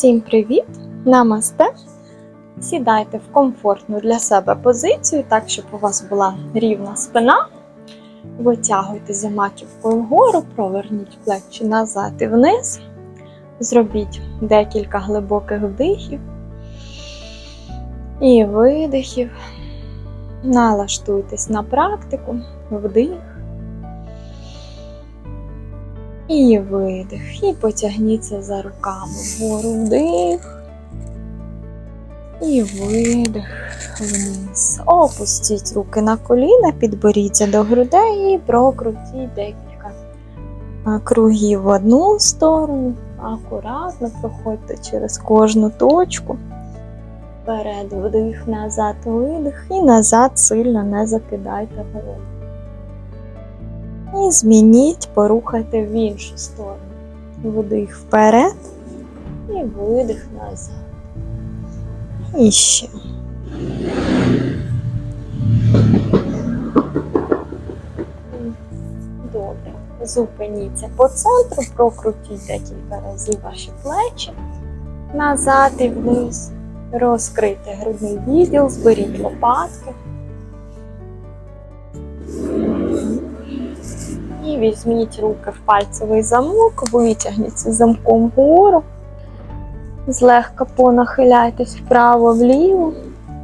Всім привіт! Намасте! Сідайте в комфортну для себе позицію, так, щоб у вас була рівна спина. Витягуйтеся маківкою вгору, проверніть плечі назад і вниз. Зробіть декілька глибоких вдихів і видихів. Налаштуйтесь на практику, вдих. І видих. І потягніться за руками вгору вдих. І видих вниз. Опустіть руки на коліна, підберіться до грудей і прокрутіть декілька кругів в одну сторону. Акуратно проходьте через кожну точку. Вперед, вдих, назад, видих. І назад сильно не закидайте голову. І змініть, порухайте в іншу сторону. Вдих вперед і видих назад. І ще. Добре. Зупиніться по центру, прокрутіть декілька разів ваші плечі назад і вниз. Розкрийте грудний відділ, зберіть лопатки. І візьміть руки в пальцевий замок, витягніться замком вгору. Злегка понахиляйтесь вправо-вліво.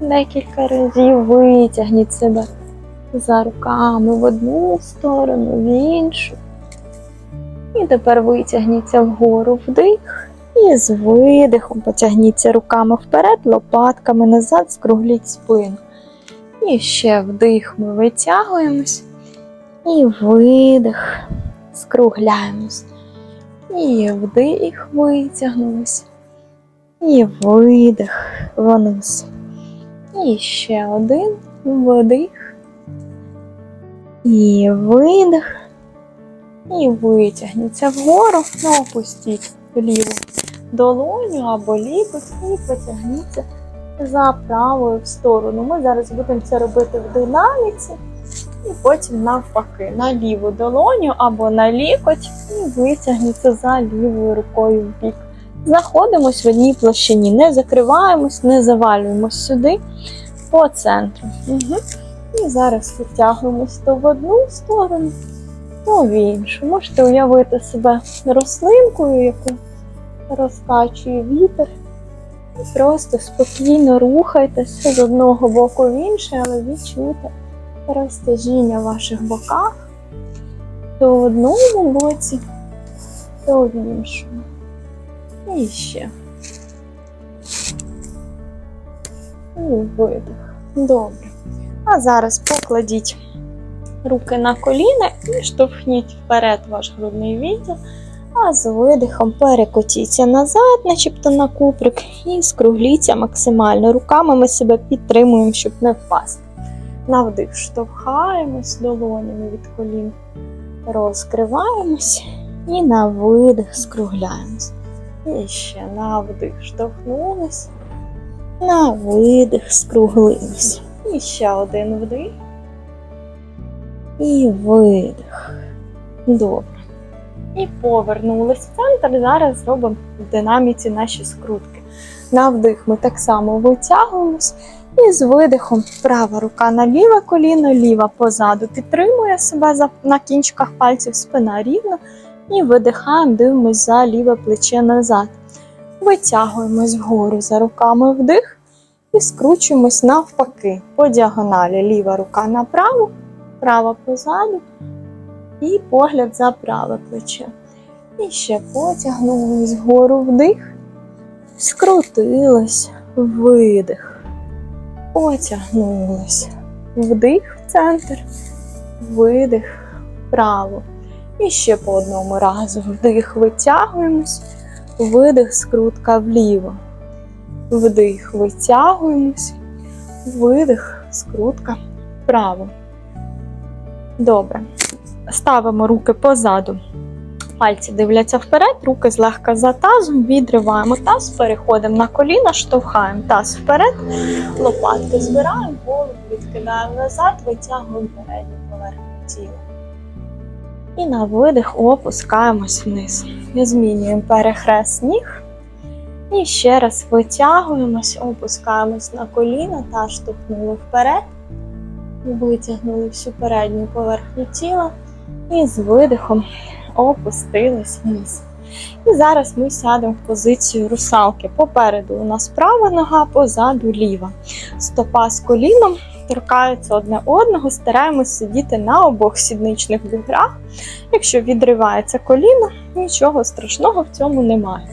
Декілька разів витягніть себе за руками в одну сторону, в іншу. І тепер витягніться вгору вдих. І з видихом потягніться руками вперед, лопатками назад, скругліть спину. І ще вдих ми витягуємось. І видих, скругляємось. І вдих, витягнулись. І видих вниз. І ще один вдих. І видих. І витягніться вгору, ну, опустіть ліву долоню або лікоть і потягніться за правою в сторону. Ми зараз будемо це робити в динаміці. І потім навпаки на ліву долоню або на лікоть і витягніться за лівою рукою в бік. Знаходимось в одній площині, не закриваємось, не завалюємось сюди по центру. Угу. І зараз витягуємось то в одну сторону, то в іншу. Можете уявити себе рослинкою, яку розкачує вітер. І просто спокійно рухайтеся з одного боку в інший, але відчуйте розтяжіння в ваших боках то в одному боці, то в іншому. І ще. І видих. Добре. А зараз покладіть руки на коліна і штовхніть вперед ваш грудний відділ, а з видихом перекотіться назад, начебто на куприк, і скругліться максимально. Руками ми себе підтримуємо, щоб не впасти. На вдих штовхаємось долонями від колін, розкриваємось і на видих скругляємось. І ще на вдих штовхнулись, на видих скруглились. І ще один вдих. І видих. Добре. І повернулись в центр. Зараз зробимо в динаміці наші скрутки. На вдих ми так само витягуємось. І з видихом права рука на ліве коліно, ліва позаду підтримує себе на кінчиках пальців, спина рівна. І видихаємо, дивимось за ліве плече назад. Витягуємось вгору за руками вдих і скручуємось навпаки. По діагоналі ліва рука направо, права позаду і погляд за праве плече. І ще потягнулись вгору вдих, скрутилось, видих. Потягнулись. Вдих в центр, видих вправо. І ще по одному разу. Вдих, витягуємось, видих, скрутка вліво. Вдих, витягуємось, видих, скрутка вправо. Добре. Ставимо руки позаду. Пальці дивляться вперед, руки злегка за тазом, відриваємо таз, переходимо на коліна, штовхаємо таз вперед, лопатки збираємо, голову відкидаємо назад, витягуємо передню поверхню тіла. І на видих опускаємось вниз. Змінюємо перехрест ніг. І ще раз витягуємось, опускаємось на коліна та штовхнули вперед. Витягнули всю передню поверхню тіла і з видихом опустились вниз. І зараз ми сядемо в позицію русалки. Попереду у нас права нога, позаду ліва. Стопа з коліном торкаються одне одного, стараємось сидіти на обох сідничних буграх. Якщо відривається коліно, нічого страшного в цьому немає.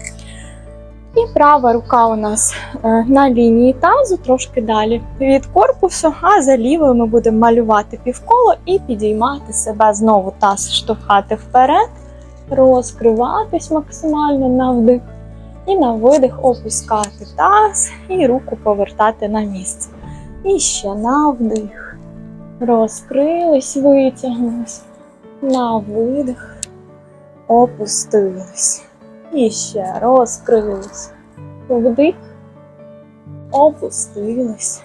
І права рука у нас е, на лінії тазу, трошки далі від корпусу, а за лівою ми будемо малювати півколо і підіймати себе знову таз штовхати вперед, розкриватись максимально на вдих. І на видих опускати таз і руку повертати на місце. І ще на вдих. Розкрились, витягнулись. На видих. Опустились. І ще розкрились. Вдих. Опустились.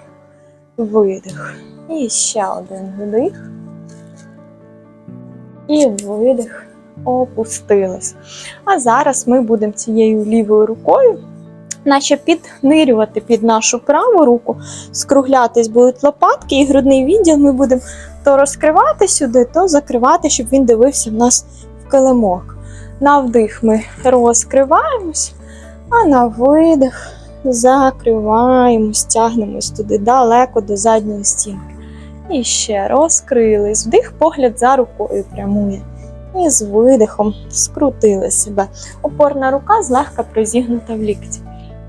Видих. І ще один вдих. І видих. Опустились. А зараз ми будемо цією лівою рукою, наче піднирювати під нашу праву руку, скруглятись будуть лопатки, і грудний відділ ми будемо то розкривати сюди, то закривати, щоб він дивився в нас в килимок. На вдих ми розкриваємось, а на видих закриваємось, тягнемось туди далеко до задньої стінки. І ще розкрились. Вдих, погляд за рукою прямує. І з видихом скрутили себе. Опорна рука злегка призігнута в лікті.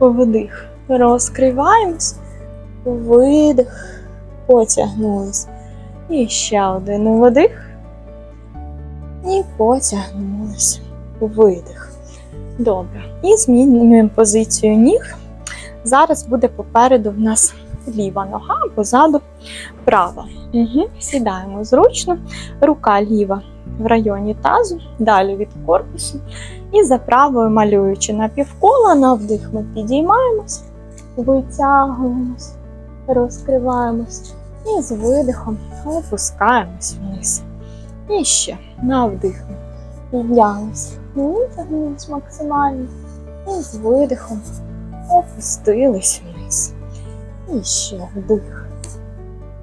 Вдих. Розкриваємось. Видих. Потягнулись. І ще один вдих. І потягнулись. Видих. Добре. І змінюємо позицію ніг. Зараз буде попереду в нас ліва нога, а позаду права. Угу. Сідаємо зручно. Рука ліва в районі тазу, далі від корпусу. І за правою малюючи на півкола, на вдих ми підіймаємось, витягуємось, розкриваємось і з видихом опускаємось вниз. І ще на вдих ми витягнулись максимально. І з видихом опустились вниз. І ще вдих.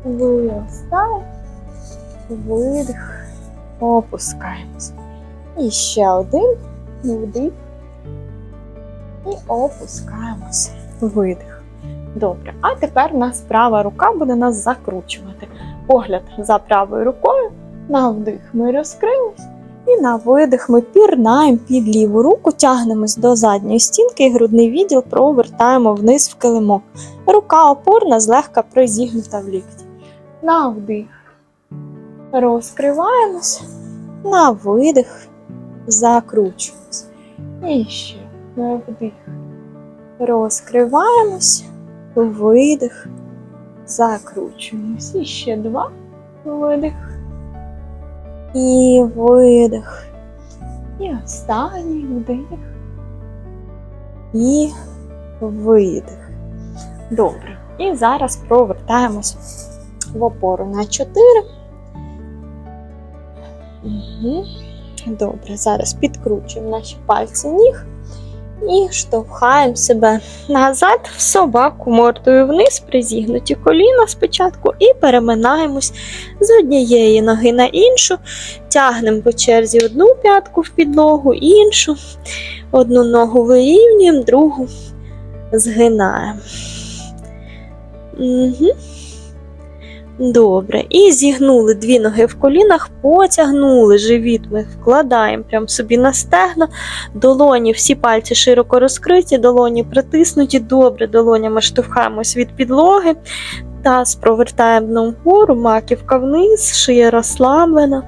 Виростаємо, видих, опускаємось. І ще один вдих. І опускаємось. Видих. Добре. А тепер у нас права рука буде нас закручувати. Погляд за правою рукою. На вдих ми розкрились. На видих ми пірнаємо під ліву руку, тягнемось до задньої стінки і грудний відділ провертаємо вниз в килимок. Рука опорна, злегка призігнута в лікті. На вдих. Розкриваємось. На видих. Закручуємось. І ще на вдих. Розкриваємось. Видих. Закручуємось. І ще два. Видих. І видих. І останній вдих. І видих. Добре. І зараз провертаємось в опору на 4. Угу. Добре, зараз підкручуємо наші пальці ніг і штовхаємо себе назад в собаку мордою вниз, призігнуті коліна спочатку, і переминаємось з однієї ноги на іншу, тягнемо по черзі одну п'ятку в підлогу, іншу, одну ногу вирівнюємо, другу згинаємо. Угу. Добре. І зігнули дві ноги в колінах, потягнули живіт. Ми вкладаємо прям собі на стегна. Долоні, всі пальці широко розкриті, долоні притиснуті. Добре, долонями штовхаємось від підлоги. Таз провертаємо вгору, маківка вниз, шия розслаблена.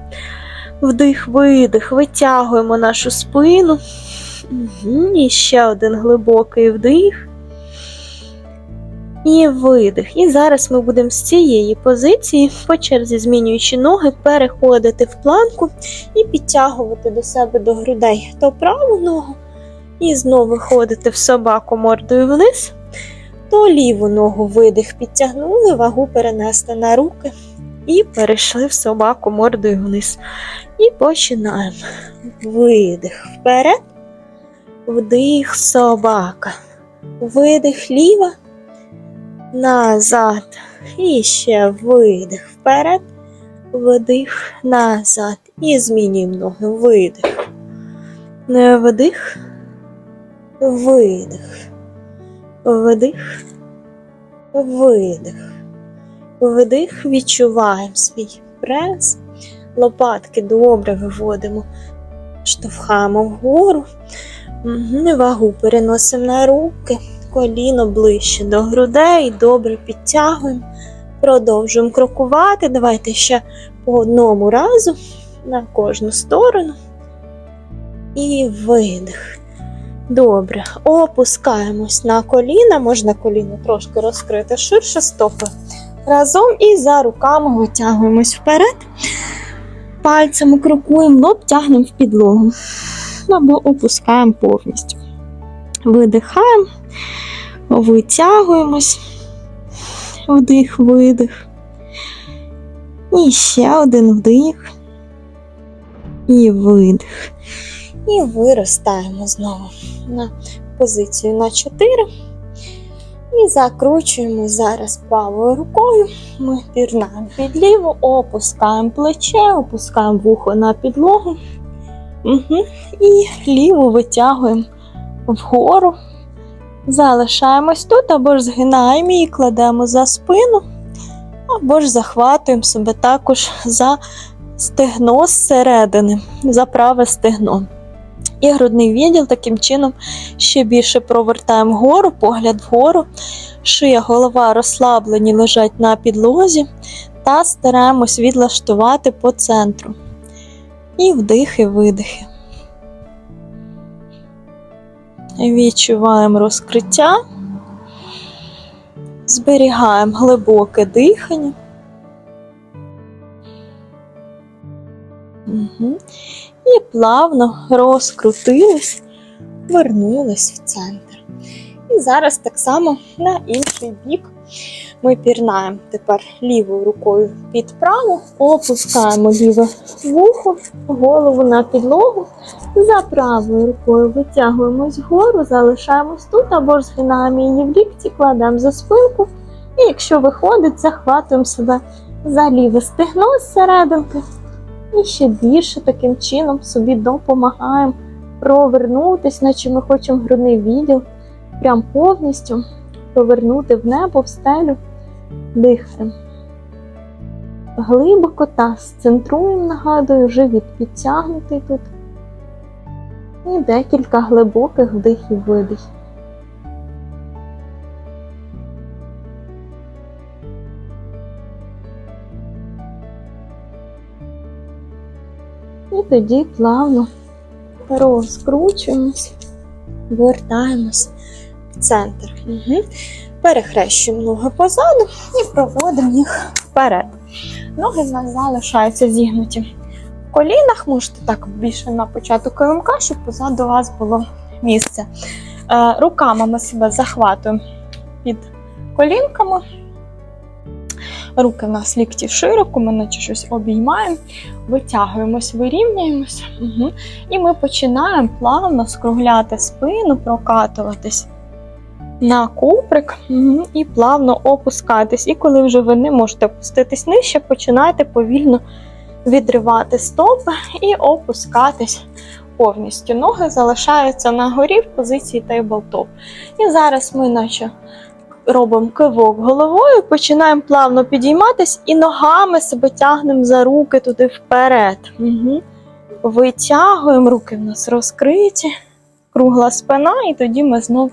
Вдих, видих, витягуємо нашу спину. І ще один глибокий вдих. І видих. І зараз ми будемо з цієї позиції, по черзі змінюючи ноги, переходити в планку і підтягувати до себе до грудей то праву ногу, і знову ходити в собаку мордою вниз, то ліву ногу видих підтягнули, вагу перенесли на руки і перейшли в собаку мордою вниз. І починаємо. Видих вперед, вдих, собака. видих ліва, назад. І ще видих вперед, вдих, назад. І змінюємо ноги. Видих. Вдих, видих. Вдих, видих. Вдих, відчуваємо свій прес. Лопатки добре виводимо, штовхаємо вгору. Вагу переносимо на руки, коліно ближче до грудей, добре підтягуємо. Продовжуємо крокувати. Давайте ще по одному разу на кожну сторону. І видих. Добре. Опускаємось на коліна. Можна коліно трошки розкрити ширше стопи. Разом і за руками витягуємось вперед. Пальцями крокуємо, лоб тягнемо в підлогу. Або опускаємо повністю. Видихаємо, витягуємось. Вдих, видих. І ще один вдих. І видих. І виростаємо знову на позицію на 4. І закручуємо зараз правою рукою. Ми пірнаємо під ліву, опускаємо плече, опускаємо вухо на підлогу. Угу. І ліву витягуємо вгору. Залишаємось тут, або ж згинаємо її, кладемо за спину, або ж захватуємо себе також за стегно зсередини, за праве стегно. І грудний відділ таким чином ще більше провертаємо вгору, погляд вгору, шия, голова розслаблені лежать на підлозі та стараємось відлаштувати по центру. І вдихи, видихи. Відчуваємо розкриття, зберігаємо глибоке дихання. Угу. І плавно розкрутились, вернулись в центр. І зараз так само на інший бік ми пірнаємо тепер лівою рукою під праву, опускаємо ліве вухо, голову на підлогу. За правою рукою витягуємось вгору, залишаємось тут або ж згинаємо її в лікті, кладемо за спинку. І якщо виходить, захватуємо себе за ліве стегно зсерединки. І ще більше таким чином собі допомагаємо провернутись, наче ми хочемо грудний відділ прям повністю повернути в небо, в стелю, дихаємо. Глибоко та сцентруємо, нагадую, живіт підтягнутий тут. І декілька глибоких вдихів видихів. І тоді плавно розкручуємось, вертаємось центр. Угу. Перехрещуємо ноги позаду і проводимо їх вперед. Ноги в нас залишаються зігнуті в колінах. Можете так більше на початок килимка, щоб позаду вас було місце. Е, руками ми себе захватуємо під колінками. Руки в нас лікті широко, ми наче щось обіймаємо, витягуємось, вирівнюємось. Угу. І ми починаємо плавно скругляти спину, прокатуватись на угу. і плавно опускатись. І коли вже ви не можете опуститись нижче, починайте повільно відривати стопи і опускатись повністю. Ноги залишаються на горі в позиції тейблтоп. І зараз ми наче робимо кивок головою, починаємо плавно підійматись і ногами себе тягнемо за руки туди вперед. Угу. Витягуємо, руки в нас розкриті, кругла спина, і тоді ми знов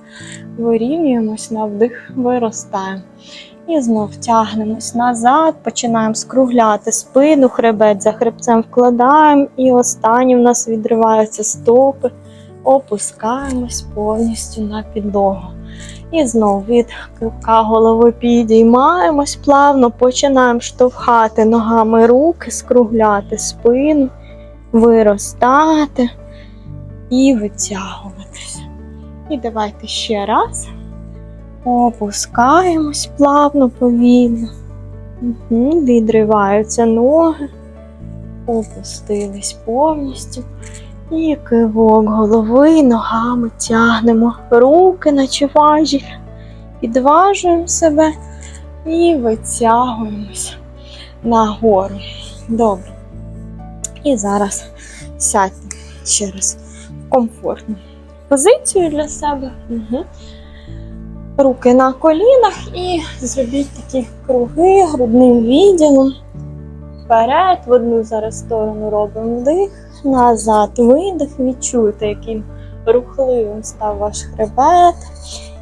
вирівнюємось на вдих, виростаємо. І знов тягнемось назад, починаємо скругляти спину, хребет за хребцем вкладаємо, і останні в нас відриваються стопи, опускаємось повністю на підлогу. І знов від кивка голови підіймаємось плавно, починаємо штовхати ногами руки, скругляти спину, виростати і витягуватися. І давайте ще раз. Опускаємось плавно, повільно. Угу, Відриваються ноги, опустились повністю. І кивок голови, ногами тягнемо руки, наче важіль. Підважуємо себе і витягуємось нагору. Добре. І зараз сядьте ще раз комфортну позицію для себе. Угу. Руки на колінах і зробіть такі круги грудним відділом. Вперед, в одну зараз сторону робимо вдих, назад видих. Відчуйте, яким рухливим став ваш хребет.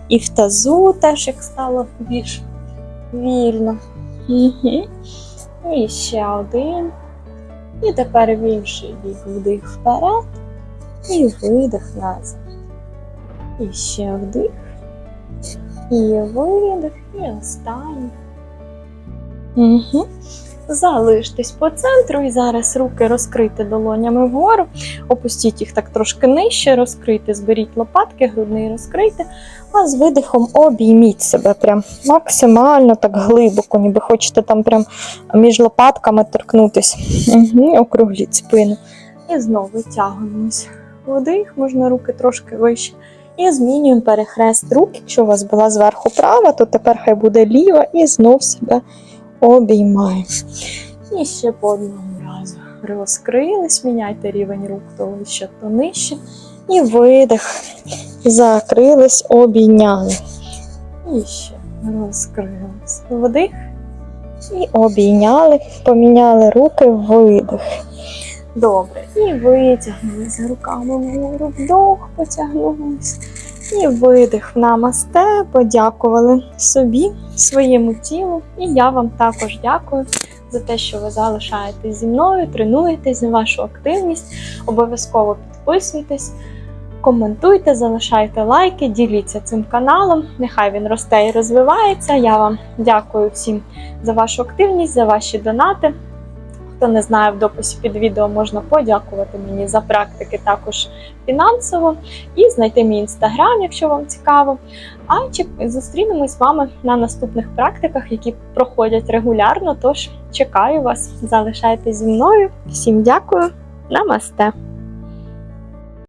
І в тазу теж як стало більш вільно. Угу. І ще один. І тепер в інший бік вдих вперед. І видих назад. І ще вдих. І видих. І останній. Угу. Залиштесь по центру і зараз руки розкрити долонями вгору, опустіть їх так трошки нижче, розкрийте, зберіть лопатки, грудний розкрийте, а з видихом обійміть себе прям максимально так глибоко, ніби хочете там прям між лопатками торкнутись. Угу. Округліть спину. І знову витягуємось. Вдих, можна руки трошки вище. І змінюємо перехрест рук. Якщо у вас була зверху права, то тепер хай буде ліва і знов себе обіймаємо. І ще по одному разу. Розкрились, міняйте рівень рук то вище, то нижче. І видих. Закрились, обійняли. І ще розкрились. Вдих. І обійняли, поміняли руки, видих. Добре. І витягнулися руками вгору, вдох, потягнулись. І видих в намасте, подякували собі, своєму тілу. І я вам також дякую за те, що ви залишаєтесь зі мною, тренуєтесь за вашу активність. Обов'язково підписуйтесь, коментуйте, залишайте лайки, діліться цим каналом. Нехай він росте і розвивається. Я вам дякую всім за вашу активність, за ваші донати. Хто не знає, в дописі під відео можна подякувати мені за практики також фінансово і знайти мій інстаграм, якщо вам цікаво. А чи зустрінемось з вами на наступних практиках, які проходять регулярно. Тож чекаю вас, залишайтесь зі мною. Всім дякую, намасте!